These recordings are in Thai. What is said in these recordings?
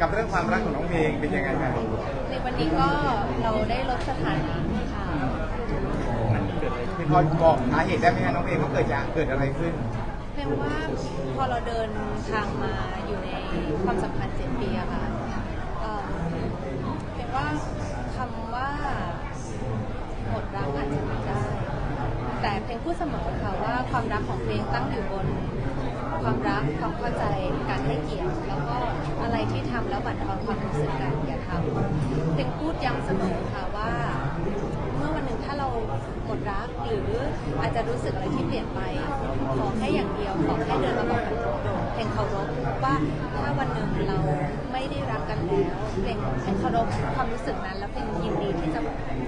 กับเรื่องความรักของน้องเพลงเป็นยังไงครับในวันนี้ก็เราได้ลดสถานะค่ะพอบอกสาเหตุได้ไหมคะน้องเพลงว่าเกิดจากเกิดอะไรขึ้นเพียงว่าพอเราเดินทางมาอยู่ในความสัมพันธ์เจ็ดปีอะค่ะเอ่อเพียงว่าคำว่าหมดรักอาจจะไม่ได้ แต่เพลงพูดเสมอค่ะว่าความรักของเพลงตั้งอยู่บน ความรักความเข้าใจการให้เกียรติแล้วก็อะไรที่ทำแล้วบั่นทอนความรู้สึกกันอย่าทำเพลงพูดย้ำเสมอค่ะว่า เมื่อวันหนึ่งถ้าเราหมดรักหรืออาจจะรู้สึกอะไรที่เปลี่ยนไปขอแค่อย่างเดียวขอแค่เดินมาบอกกันตรงๆเพลงเคารพว่าถ้าวันหนึ่งเราไม่ได้รักกันแล้วเพลงเพลงเคารพความรู้สึกนั้น แล้วเพลงยินดีที่จะ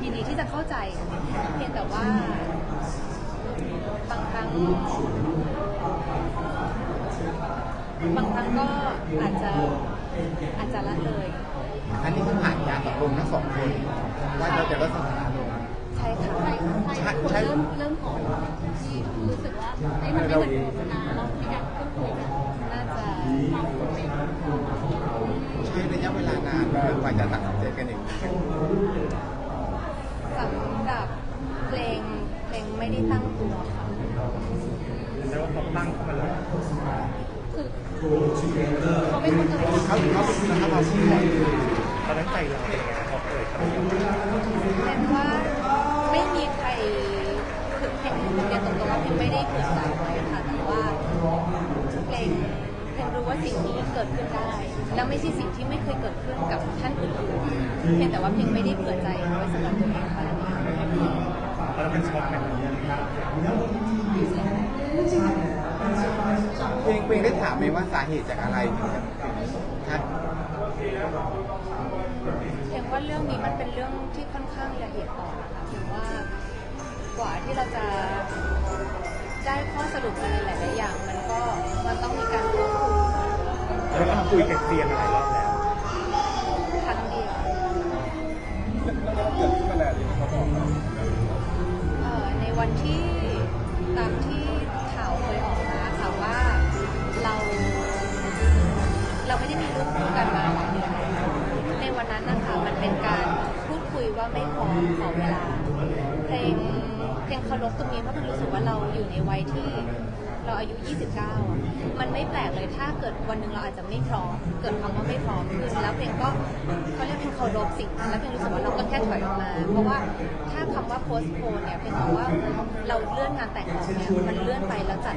ยินดีที่จะเข้าใจเพียงแต่ว่าบางครั้ง บางครั้งก็อาจจะอาจจะละเลยอันนี้คือผ่านการตกลงทั้งสองคนว่าเราจะลดสถานะลง ใช่ค่ะใช่ใช่เริ่มเริ่มก่อนที่รู้สึกว่าเอ้ยมันไม่เหมือนเดิมนะเรามีการพูดคุยกันน่าจะใช้ระยะเวลานานไหมกว่าจะตัดสินใจกันอย่างนี้ สำหรับเพลงเพลงไม่ได้ตั้งตัวค่ะ แล้วเขาตั้งเข้ามาเลย คือเขาเป็นคนตัวเอง เขา เขาเป็นคนเขามาพูดก่อนตอนนั้นใจเราเป็นยังไงพอเอ่ยคำนี้ออกมาเพลงว่าไม่มีใครคือเพลงเรียนตรงๆว่าเพลงไม่ได้เผื่อใจไว้ค่ะแต่ว่าเพลงเพลงรู้ว่าสิ่งนี้เกิดขึ้นได้ แล้วไม่ใช่สิ่งที่ไม่เคยเกิดขึ้นกับท่านอื่นๆเพียงแต่ว่าเพลงไม่ได้เผื่อใจไว้สำหรับตัวเองเท่านั้นเองนนั้นเป็นช็อกไหมเพลงเพลงได้ถามไหมว่าสาเหตุจากอะไร เพียงว่าเรื่องนี้มันเป็นเรื่องที่ค่อนข้างละเอียดอ่อนนะคะเพียงว่ากว่าที่เราจะได้ข้อสรุปอะไรหลายๆอย่าง มันก็มันต้องมีการพูดคุยแล้วก็คุยกันเคลียร์มาหลายรอบแล้วครั้งเดียวเกิดขึ้นมานานเลยเขาบอกเอ่อในวันที่ ขอเวลาเพลงเพลงเคารพตรงนี้เพราะมันรู้สึกว่าเราอยู่ในวัยที่เราอายุ 29อะมันไม่แปลกเลยถ้าเกิดวันหนึ่งเราอาจจะไม่พร้อม เกิดคำว่าไม่พร้อมขึ้นแล้วเพลงก็เขาเรียกเพลงเคารพสิ่งนั้นแล้วเพลงรู้สึกว่าเราก็แค่ถอยออกมา เพราะว่าถ้าคำว่า postpone เนี่ยเพลงบอกว่าเราเลื่อนงานแต่งออกเนี่ยมันเลื่อนไปแล้วจัด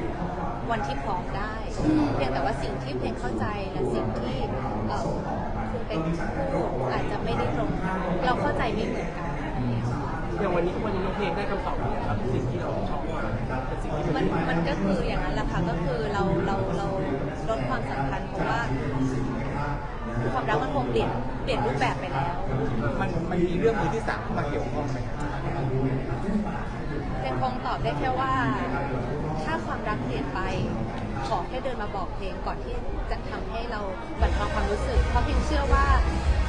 วันที่พร้อมได้ เพียงแต่ว่าสิ่งที่เพลงเข้าใจและสิ่งที่เอ่อคุณเป็นพูดอาจจะไม่ได้ตรงกันเราเข้าใจไม่เหมือนกัน องอย่างวันนี้วันนี้น้องเพลงได้คำตอบแล้วครับสิ่งที่เราชอบมากเป็นสิ่งที่มันมันก็คืออย่างนั้นแหละค่ะก็คือเราเราเราลดความสัมพันธ์เพราะว่าความรักมันคงเปลี่ยนเปลี่ยนรูปแบบไปแล้วมันมันมีเรื่องมือที่สามเข้ามาเกี่ยวข้องไหมครับเพลงคงตอบได้แค่ว่า ถ้าความรักเปลี่ยนไปขอแค่ เดินมาบอกเพลงก่อนที่จะทำให้เราบั่นทอนความรู้สึก เพราะเพลงเชื่อว่า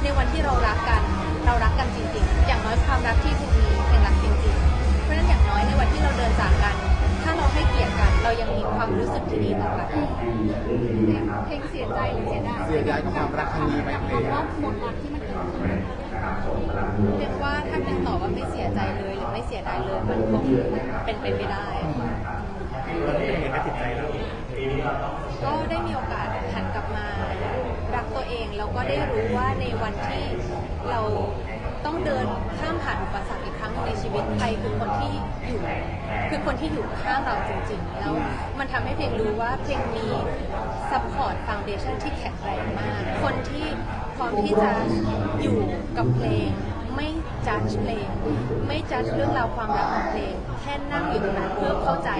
ในวันที่เรารักกัน เรารักกันจริงๆ อย่างน้อยความรักที่เพลงมีเพลงรักจริงๆ เพราะฉะนั้นอย่างน้อยในวันที่เราเดินจากกัน ถ้าเราให้เกียรติกัน เรายังมีความรู้สึกที่ดีต่อกันเพลงเสียใจหรือเสียดายเสียดายกับความรักครั้งนี้ไหมเพลงว่าหมดรักที่มันเกิดขึ้นเรียกว่าถ้าเป็นตอบว่าไม่เสียใจเลยหรือไม่เสียดายเลยมันคงเป็นไปไม่ได้ ตอนเป็นยังไงกับจิตใจเราก็ได้มีโอกาสหันกลับมารักตัวเองแล้วก็ได้รู้ว่าในวันที่เราต้องเดินข้ามผ่านอุปสรรคอีกครั้งหนึ่งในชีวิตใครคือคนที่อยู่คือคนที่อยู่ข้างเราจริงๆ แล้วมันทำให้เพลงรู้ว่าเพลงมี support foundation ที่แข็งแรงมาก คนที่พร้อมที่จะอยู่กับเพลง จัดเพลง ไม่จัดเรื่องราวความรักของเพลง แค่นั่งอยู่ตรงนั้นเพื่อเข้าใจ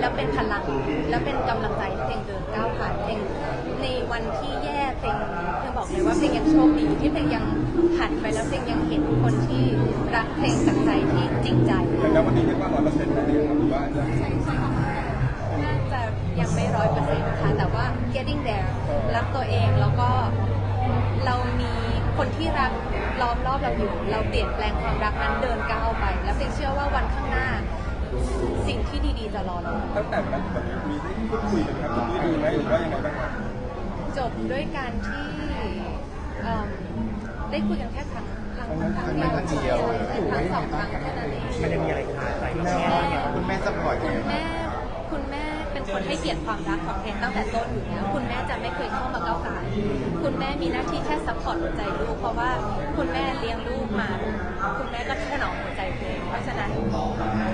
แล้วเป็นพลัง แล้วเป็นกำลังใจให้เพลงเดินก้าวผ่านเพลงในวันที่แย่เพลงเพลงบอกเลยว่าเพลงยังโชคดีที่เพลงยังหันไปแล้วเพลงยังเห็นคนที่รักเพลงจากใจที่จริงใจแล้ววันนี้เรียกว่าร้อยเปอร์เซ็นต์เลยครับหรือว่าจะน่าจะยังไม่ร้อยเปอร์เซ็นต์นะคะแต่ว่า getting there รักตัวเองแล้วก็เรามี คนที่รักล้อมรอบเราอยู่ เราเปลี่ยนแปลงความรักนั้นเดินก้าวไป แล้วเพลงเชื่อว่าวันข้างหน้า สิ่งที่ดีๆจะรอเราตั้งแต่วันนั้นถึงวันนี้มีได้พูดคุยกันครับตรงนี้ดีไหมหรือว่ายังไงบ้างครับจบด้วยการที่ได้คุยกันแค่ครั้งครั้งครั้งครั้งเดียวครั้งสองครั้งแค่นั้นเอง มันยังมีอะไรคาใจคุณเราแม่ว่าไงคุณแม่ซัพพอร์ตยังไงคุณแม่คุณแม่เป็น คนให้เกียรติความรักของเพนตั้งแต่ต้นอยู่แล้วคุณแม่จะไม่เคยเข้ามาก้าวไก่ายคุณแม่มีหน้าที่แค่ซัพพอร์ตหัวใจลูกเพราะว่าคุณแม่เลี้ยงลูกมา คุณแม่ก็ถนอมหัวใจเพลงเพราะฉะนั้น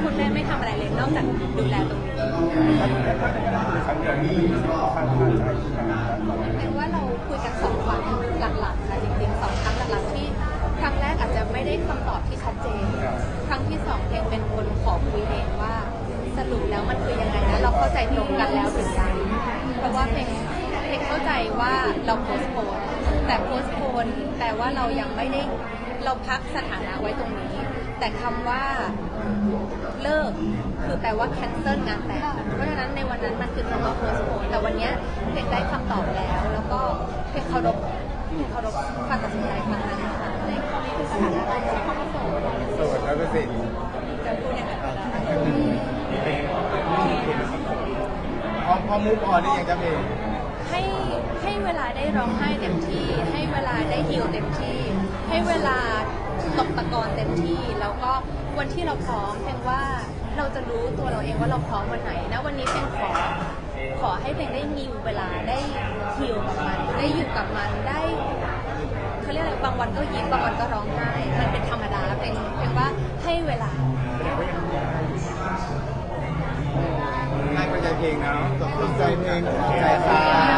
คุณแม่ไม่ทำอะไรเลยนอกจากดูแลตรงนี้เป็นว่าเราคุยกันสองครั้งหลักๆค่ะจริงๆสองครั้งหลักๆที่ครั้งแรกอาจจะไม่ได้คำตอบที่ชัดเจน ครั้งที่สองเพลงเป็นคนขอคุยเองว่าสรุปแล้วมันคือยังไง ตรงกันแล้วหรือยังเพราะว่าเพลงเพลงเข้าใจว่าเราโพสโพนแต่โพสโพนแต่ว่าเรายังไม่ได้เราพักสถานะไว้ตรงนี้ แต่คำว่าเลิกคือแปลว่า cancel งานแต่งเพราะฉะนั้นในวันนั้นมันคือคำว่า postpone แต่วันนี้เพจได้คำตอบแล้ว แล้วก็เพจเคารพเพจเคารพการตัดสินใจครั้งนั้นนะคะในตอนนี้คือสถานะเราใช้คำว่าโสดโสดร้อยเปอร์เซ็นต์จะพูดยังไงก็ได้ พอพอมูฟออนได้ยังจะเพลงให้ให้เวลาได้ร้องไห้เต็มที่ ให้เวลาได้ฮิลเต็มที่ ให้เวลาตกตะกอนเต็มที่ แล้วก็วันที่เราพร้อมเพียงว่าเราจะรู้ตัวเราเองว่าเราพร้อมวันไหนนะวันนี้เพียงขอขอให้เพลงได้มีเวลาได้ฮิลกับมันได้อยู่กับมันได้เขาเรียกอะไรบางวันก็ยิ้มบางวันก็ร้องไห้มันเป็นธรรมดาเพลงเพลงว่าให้เวลาง่ายกว่าใจ เพลงนะตกใจเพลงใจค่ะ